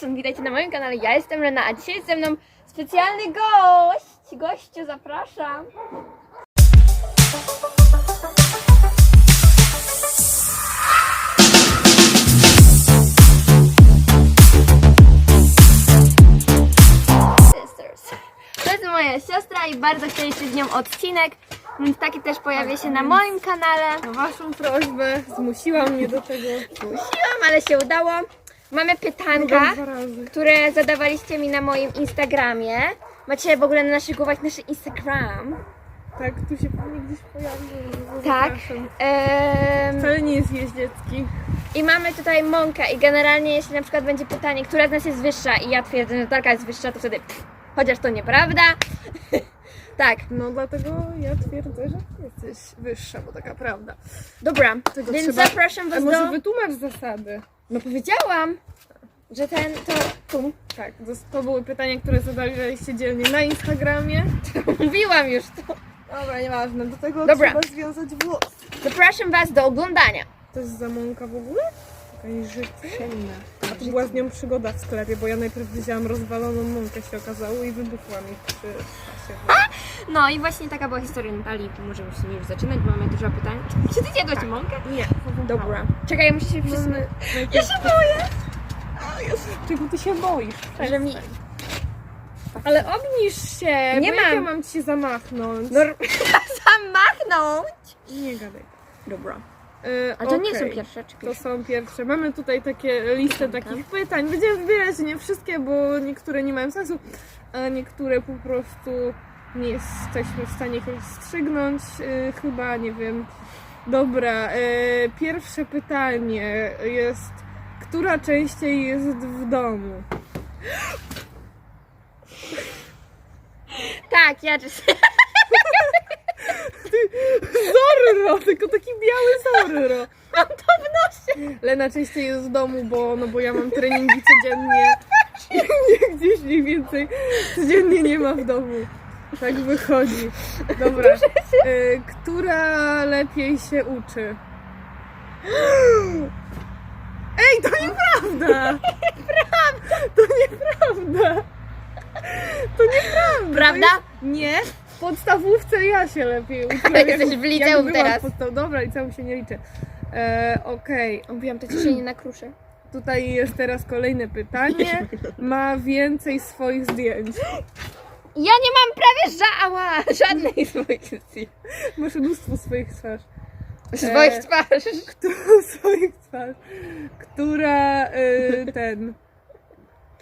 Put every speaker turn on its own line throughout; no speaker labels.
Cześć, witajcie na moim kanale, ja jestem Lena, a dzisiaj jest ze mną specjalny gość. Gościu, zapraszam. Sisters. To jest moja siostra i bardzo chcieliście z nią odcinek, więc taki też pojawia się na moim kanale.
Na waszą prośbę zmusiła mnie do tego
Musiłam, ale się udało. Mamy pytanka, które zadawaliście mi na moim Instagramie. Macie w ogóle na naszych głowach nasz Instagram.
Tak, tu się pewnie gdzieś pojawił.
Tak. Em,
Wcale nie jest jeździecki.
I mamy tutaj Monkę i generalnie jeśli na przykład będzie pytanie, która z nas jest wyższa i ja twierdzę, że Natalka jest wyższa, to wtedy pff, chociaż to nieprawda. tak,
No dlatego ja twierdzę, że jesteś wyższa, bo taka prawda.
dobra,
Tego
więc
trzeba-
zapraszam
A
was
może
do...
wytłumacz zasady?
No powiedziałam, że ten to... Tu.
Tak, to, to były pytania, które zadaliście dzielnie na Instagramie.
Mówiłam już to.
Dobra, nieważne, do tego
Dobra.
trzeba związać włos.
Zapraszam was do oglądania.
To jest zamąka w ogóle? Jakaś życienna. A to była z nią przygoda w sklepie, bo ja najpierw wzięłam rozwaloną mąkę się okazało i wybuchła mi przy.
No i właśnie taka była historia Natalii. Możemy się już zaczynać, bo mamy dużo pytań. Czy ty zjadłaś mąkę?
Nie,
Dobra. Czekaj, ja muszę się przesunąć. Ja się boję.
Czego ty się boisz?
Że mi...
Ale obniż się!
Nie
bo
mam.
ja mam ci się zamachnąć?
No, zamachnąć.
Nie gadaj.
Dobra.
Yy,
A to nie
okej.
są pierwsze, czy
To
pierwsze?
są pierwsze. Mamy tutaj takie listę takich pytań. Będziemy wybierać nie wszystkie, bo niektóre nie mają sensu, a niektóre po prostu nie jesteśmy w stanie ich rozstrzygnąć. Yy, chyba, nie wiem. Dobra, yy, pierwsze pytanie jest, która częściej jest w domu?
Tak, ja czy...
Zorro, tylko taki biały zorro.
Mam to w nosie.
Lena częściej jest w domu, bo, no bo ja mam treningi codziennie. Nie, gdzieś mniej więcej codziennie nie ma w domu. Tak wychodzi. Dobra. Y, która lepiej się uczy? Ej, to nieprawda! To nieprawda! To nieprawda!
Prawda?
Nie, w podstawówce ja się lepiej uczyłam.
Jesteś
jak-
w liceum
jak
teraz.
Podstaw... Dobra, liceum się nie liczy. E, Okej,
Mówiłam to cieszenie na kruszę.
Tutaj jest teraz kolejne pytanie. Ma więcej swoich zdjęć.
Ja nie mam prawie żała, żadnej swoich zdjęć.
Masz mnóstwo swoich twarz.
Swoich
E,
twarzy.
Którą swoich twarz? Która y, ten.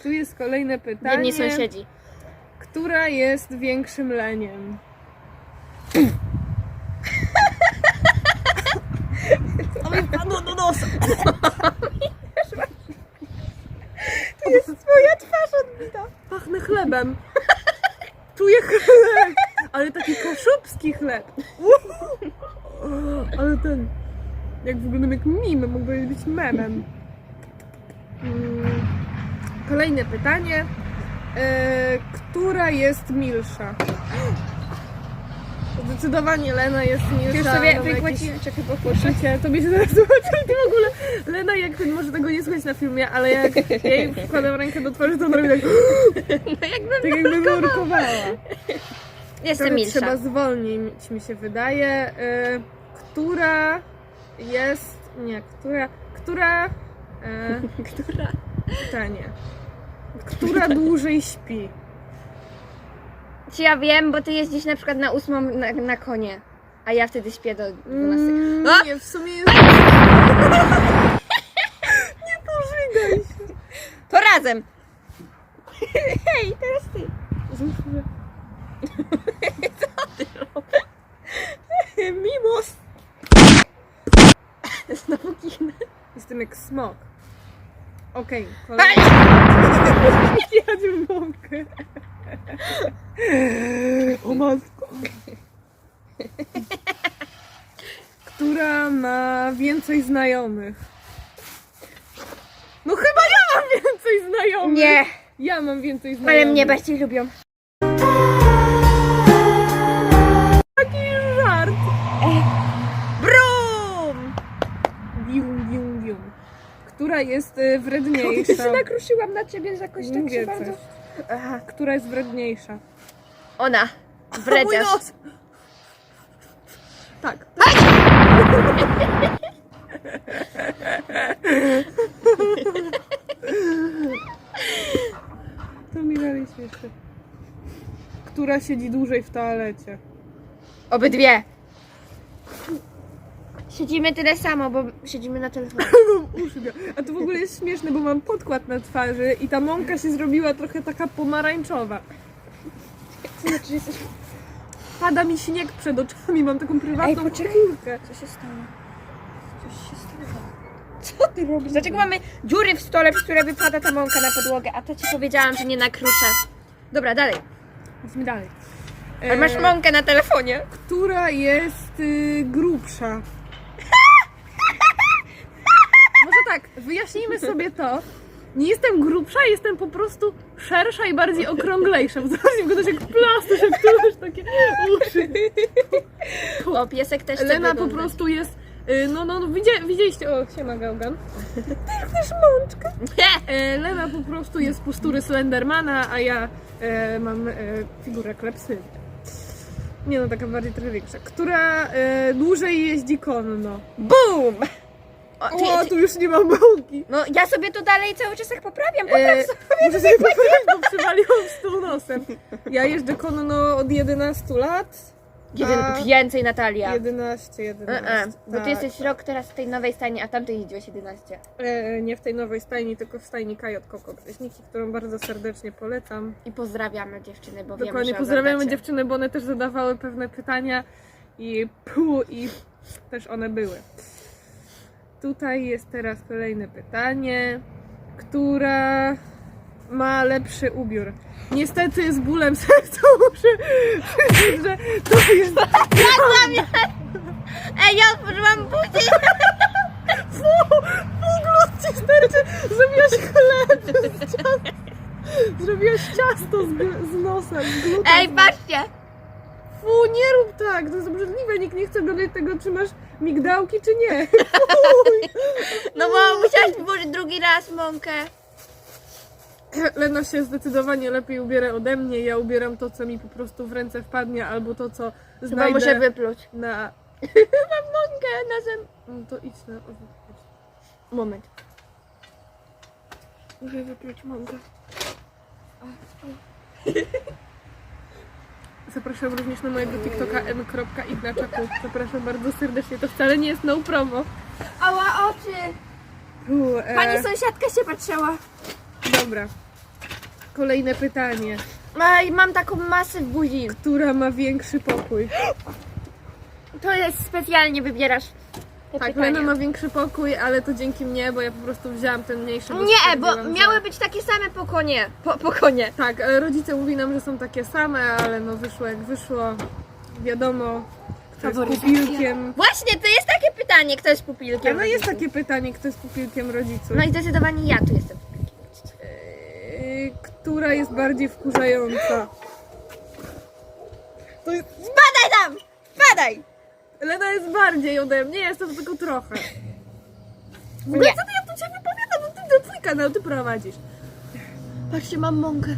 Tu jest kolejne pytanie.
Jedni sąsiedzi.
Która jest większym leniem? O mi wpadło do nosa. To jest twoja twarz odbita. Pachnę chlebem. Czuję chleb. Ale taki kaszubski chleb. Ale ten... Jak wyglądam jak mim, mógłby być memem. Mm, Kolejne pytanie. E, która jest milsza? Zdecydowanie Lena jest milsza.
Już sobie wykłaci...
jakieś
Czekaj, po
Poczucie, to mi się zaraz zobaczy ty w ogóle. Lena, jak ty może tego nie słychać na filmie, ale jak ja jej wkładam rękę do twarzy, to ona robi tak,
No jakbym...
tak jakby wyrkowała.
Jestem
Trochę
milsza.
trzeba zwolnić, mi się wydaje. E, która jest... Nie, która... Która... E,
Która?
pytanie. Która dłużej śpi?
Czy ja wiem, bo ty jeździsz na przykład na ósmą na, na konie, a ja wtedy śpię do 12.
Mm,
A!
nie, w sumie jest... nie pożygaj się.
To razem! Hej, teraz ty!
Zmysły.
Mimos! Znowu kichnę.
Jestem jak smok. Okej, kolejny. Jadł mąkę. O matko. Która ma więcej znajomych? No chyba ja mam więcej znajomych.
Nie,
Ja mam więcej znajomych.
ale mnie bardziej lubią.
Która jest y,
Ja się
wredniejsza?
nakruszyłam na ciebie jakoś tak
Mówię
się
coś.
bardzo...
Która jest wredniejsza?
Ona.
Mój
Wreciarz.
nos! Tak. To mi dalej śmieszy. Która siedzi dłużej w toalecie?
Obydwie. Siedzimy tyle samo, bo siedzimy na telefonie.
Biorę. A to w ogóle jest śmieszne, bo mam podkład na twarzy i ta mąka się zrobiła trochę taka pomarańczowa.
To znaczy, że jesteś...
Pada mi śnieg przed oczami, mam taką prywatną
poczekaj.
chmurkę.
Co się stało? Coś się stało. Co ty robisz? Dlaczego mamy dziury w stole, przez które wypada ta mąka na podłogę? A to ci powiedziałam, że nie nakruszę. Dobra, dalej.
Idźmy dalej.
Ale masz
E,
mąkę na telefonie.
Która jest y, grubsza? Może tak, wyjaśnijmy sobie to. Nie jestem grubsza, jestem po prostu szersza i bardziej okrąglejsza. Zobaczcie, wyglądasz jak plastusz, jak tu masz takie uszy.
O, piesek też
Lena po prostu jest... y, No, no, no widzieliście... O, siema Gałgan. Ty też mączka.
Nie!
E, Lena po prostu jest postury Slendermana, a ja e, mam e, figurę klepsy. Nie no, taka bardziej trochę większa. Która e, dłużej jeździ konno.
Boom! O, ty,
O,
ty,
tu już nie mam mąki.
no ja sobie to dalej cały czas tak poprawiam.
E,
Popraw sobie.
muszę sobie poprawić, bo przywaliłam stół nosem. Ja jeżdżę konno od 11 lat.
Jeden,
a-
więcej Natalia.
11, 11.
E, e, bo ty
tak.
jesteś rok teraz w tej nowej stajni, a tamtej jeździłeś 11.
E, nie w tej nowej stajni, tylko w stajni Kajot Koko Brzeźniki, którą bardzo serdecznie polecam.
I pozdrawiamy dziewczyny, bo wiemy,
Dokładnie,
że
pozdrawiamy
oglądacie.
dziewczyny, bo one też zadawały pewne pytania i pu, i też one były. Tutaj jest teraz kolejne pytanie. Która ma lepszy ubiór? Niestety z bólem serca muszę przyznać, że to jest...
Ej, ja otworzyłam buzię!
Glut ci starczy! Zrobiłaś chleb z ciasta. Zrobiłaś ciasto z, z nosem, z glutem.
Ej, patrzcie!
Fu, nie rób tak, to jest obrzydliwe, nikt nie chce oglądać tego, czy masz migdałki, czy nie.
No bo musiałaś włożyć drugi raz mąkę.
Lena się zdecydowanie lepiej ubiera ode mnie, ja ubieram to, co mi po prostu w ręce wpadnie, albo to, co
Chyba
znajdę
muszę wypluć.
na...
Mam mąkę na zęb.
No to idź na...
Moment. Muszę wypluć mąkę.
Zapraszam również na mojego TikToka n.ignaczaka. Zapraszam bardzo serdecznie, to wcale nie jest no promo.
Ała, oczy!
E,
Pani sąsiadka się patrzyła.
Dobra. Kolejne pytanie.
Ej, mam taką masę w buzi.
Która ma większy pokój?
To jest specjalnie wybierasz te
Tak,
pytania.
Lena ma większy pokój, ale to dzięki mnie, bo ja po prostu wzięłam ten mniejszy.
Nie, bo
stwierdziłam, że-
miały być takie same po konie. Po, po konie.
Tak, ale rodzice mówi nam, że są takie same, ale no wyszło jak wyszło. Wiadomo, kto jest pupilkiem.
Właśnie, to jest takie pytanie, kto jest pupilkiem.
No jest
rodziców.
takie pytanie, kto jest pupilkiem rodziców.
No i zdecydowanie ja tu jestem.
Yy, która jest bardziej wkurzająca? To jest...
Spadaj tam! Spadaj!
Lena jest bardziej ode mnie, jest to tylko trochę. W ogóle
Nie.
co ty ja tu cię wypowiadam? No ty to twój kanał, ty prowadzisz.
Patrzcie, mam mąkę.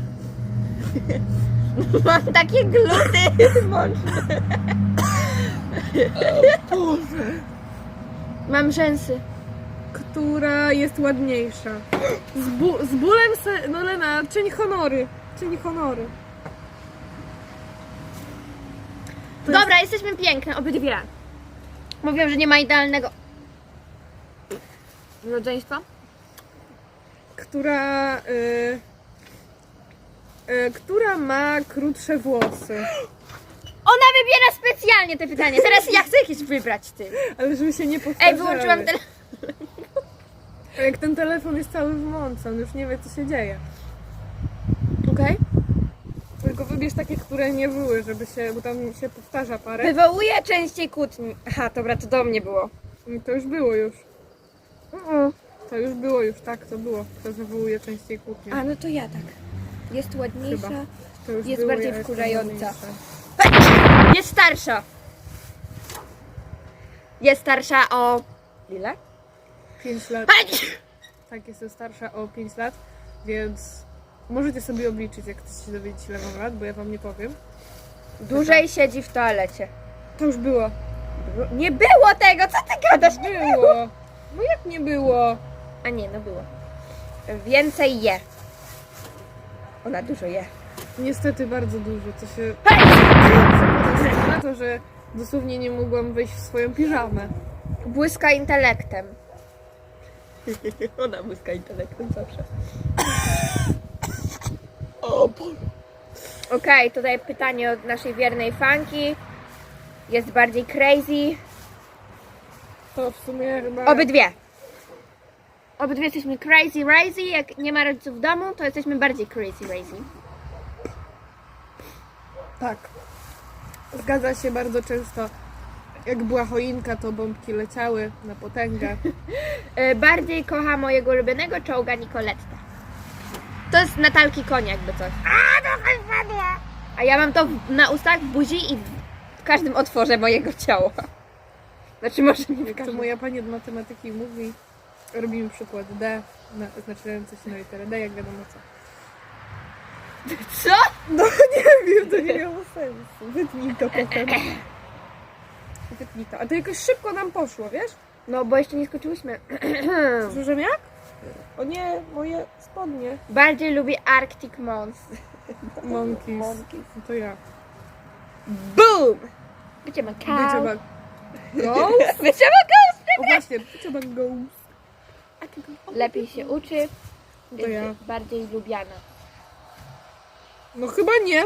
mam takie gluty mączne. mam rzęsy.
Która jest ładniejsza? Z, bu- z bólem se... No Lena, czyń honory. Czyń honory.
Dobra, jesteśmy piękne, obydwie. Mówią, że nie ma idealnego rodzeństwa.
która y, y, która ma krótsze włosy.
Ona wybiera specjalnie te pytanie. Teraz ja chcę jakieś wybrać ty.
Ale żeby się nie powtarzały.
Ej, wyłączyłam telefon.
Jak ten telefon jest cały w mące, on już nie wie co się dzieje.
Okej.
Wybierz takie, które nie były, żeby się, bo tam się powtarza parę.
Wywołuje częściej kłótni. Aha, dobra, to do mnie było.
To już było już.
Mm.
To już było już, tak, to było. To wywołuje częściej kłótnię.
A, no to ja tak. Jest ładniejsza.
Chyba. To już
jest
było,
bardziej
ja jestem
wkurzająca.
ładniejsza.
Jest starsza. Jest starsza o... Ile?
Pięć lat.
Hej!
Tak, jestem starsza o 5 lat, więc możecie sobie obliczyć, jak chcecie się dowiedzieć, ile mam lat, bo ja wam nie powiem.
Dłużej siedzi w toalecie.
To już było.
Nie było tego, co ty gadasz?
Było. No jak nie było?
A nie, no było. Więcej je. Ona dużo je.
Niestety bardzo dużo, co się
Hej!
przekłada na to, że dosłownie nie mogłam wejść w swoją piżamę.
Błyska intelektem. Ona błyska intelektem zawsze. Okej, tutaj pytanie od naszej wiernej fanki. Jest bardziej crazy.
To w sumie chyba...
Obydwie. Obydwie jesteśmy crazy razy. Jak nie ma rodziców w domu, to jesteśmy bardziej crazy razy.
Tak. Zgadza się bardzo często. Jak była choinka, to bombki leciały na potęgę.
E, Bardziej kocha mojego ulubionego czołga Nicoletta. To jest Natalki konia, jakby coś. A, to wypadła! A ja mam to w, na ustach, w buzi i w, w każdym otworze mojego ciała. Znaczy może nie w
to
każdym.
moja pani od matematyki mówi, robimy przykład D, na, znaczający się na literę D, jak wiadomo co.
Co?
No nie wiem, to nie miało sensu. Wytnij to potem. Wytnij to. A to jakoś szybko nam poszło, wiesz?
No, bo jeszcze nie skończyłyśmy.
Słyszę jak? O nie, moje spodnie.
Bardziej lubię Arctic Mons.
Monkeys.
Monkeys.
No to ja.
Boom! Bycie ma cow.
Bycie. Ghost?
Bycie ma ghost!
O właśnie, bycie bag ghost.
Lepiej się uczy,
To ja.
jest bardziej lubiana.
No chyba nie.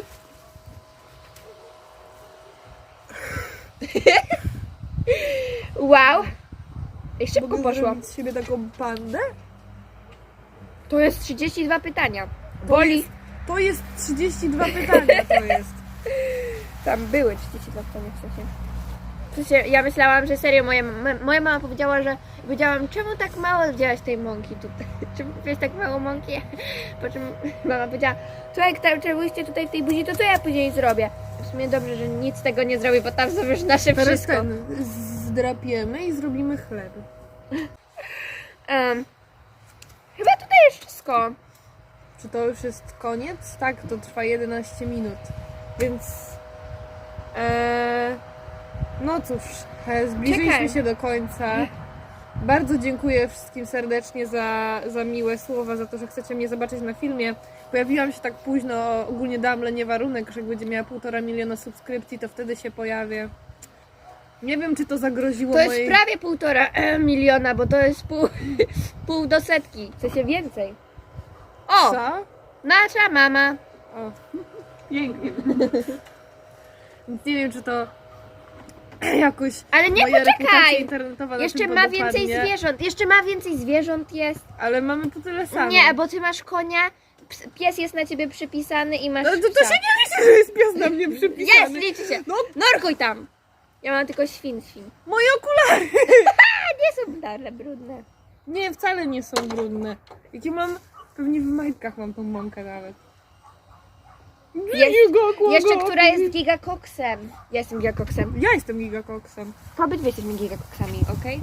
Wow! Szybko
Mogę
poszło.
zrobić z siebie taką pandę?
To jest 32 pytania.
To
Boli.
jest, to jest 32 pytania, to jest.
Tam były 32 pytania w sensie. Sensie, ja myślałam, że serio, moja, moja mama powiedziała, że powiedziałam, czemu tak mało wzięłaś tej mąki tutaj? Czemu wziąłeś tak mało mąki? Po czym mama powiedziała, to jak tam czegoście tutaj w tej buzi, to co ja później zrobię? W sumie dobrze, że nic tego nie zrobię, bo tam są już nasze
Teraz
wszystko.
ten, zdrapiemy i zrobimy chleb.
Jest wszystko.
Czy to już jest koniec? Tak, to trwa 11 minut. Więc. E, no cóż, e, zbliżyliśmy
Czekaj.
się do końca. Bardzo dziękuję wszystkim serdecznie za, za miłe słowa, za to, że chcecie mnie zobaczyć na filmie. Pojawiłam się tak późno, ogólnie dałam lenie warunek, że jak będzie miała półtora miliona subskrypcji, to wtedy się pojawię. Nie wiem, czy to zagroziło
To jest
mojej...
prawie półtora e, miliona, bo to jest pół, pół do setki. W sensie więcej. O!
Co?
Nasza mama.
O. Pięknie. Więc nie wiem, czy to jakoś
Ale nie,
moja reputacja
poczekaj!
internetowa na
Jeszcze
tym
ma więcej zwierząt. Jeszcze ma więcej zwierząt jest.
Ale mamy po tyle samo.
Nie, bo ty masz konia, ps- pies jest na ciebie przypisany i masz
No to, to
psa.
się nie liczy, że jest pies na mnie
Jest,
przypisany.
liczy się.
No,
Norkuj tam. Ja mam tylko świn, świn.
moje okulary!
Nie są darle brudne.
Nie, wcale nie są brudne. Jakie mam... Pewnie w majtkach mam tą mąkę nawet.
Jest-
kłamie.
Jeszcze która jest gigakoksem. Ja jestem gigakoksem.
Ja jestem gigakoksem.
To obydwie jesteśmy gigakoksami, okej?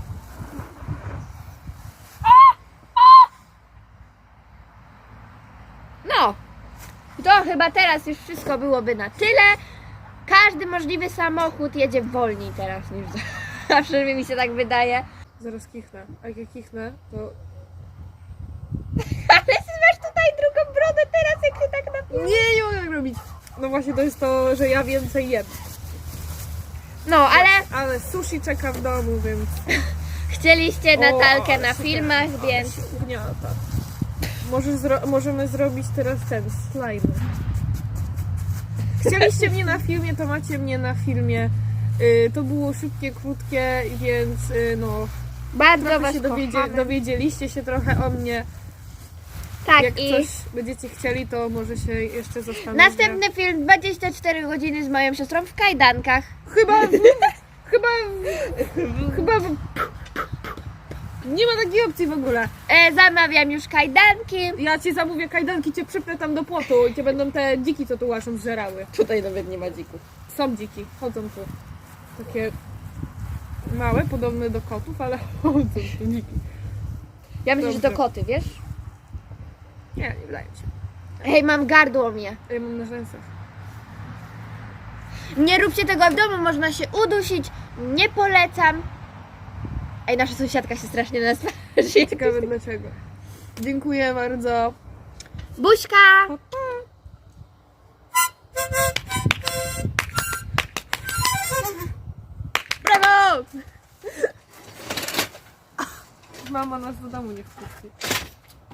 No. To chyba teraz już wszystko byłoby na tyle. Każdy możliwy samochód jedzie wolniej teraz niż zawsze, mi się tak wydaje.
Zaraz kichnę. A jak ja kichnę, to...
Ale ty masz tutaj drugą brodę teraz, jak się tak.
Nie, nie mogę tak robić. No właśnie to jest to, że ja więcej jem.
No, ale
Ale sushi czeka w domu, więc...
chcieliście Natalkę na
super.
filmach, więc
się ugniata. Może zro- możemy zrobić teraz ten slime. Chcieliście mnie na filmie, to macie mnie na filmie. Y, to było szybkie, krótkie, więc y, no,
bardzo
trochę
was
się dowiedzie-
kochamy.
dowiedzieliście się trochę o mnie.
Tak,
Jak
i
coś będziecie chcieli, to może się jeszcze zastanowię.
następny film 24 godziny z moją siostrą w kajdankach.
Chyba w, chyba w, chyba w, nie ma takiej opcji w ogóle.
E, zamawiam już kajdanki.
Ja ci zamówię kajdanki, cię przypnę tam do płotu i cię będą te dziki, co tu łaszą, zżerały.
Tutaj nawet nie ma dzików.
Są dziki, chodzą tu. Takie małe, podobne do kotów, ale chodzą tu dziki.
Ja myślę, że to
Dobrze.
koty, wiesz?
Nie, nie wydaje mi się.
Hej, mam gardło mnie.
Ja mam na rzęsach.
Nie róbcie tego w domu, można się udusić. Nie polecam. Ej, nasza sąsiadka się strasznie na nas patrzy.
Ciekawe dlaczego. Dziękuję bardzo.
Buźka!
Pa, pa.
Brawo!
Mama nas do domu nie wpuści.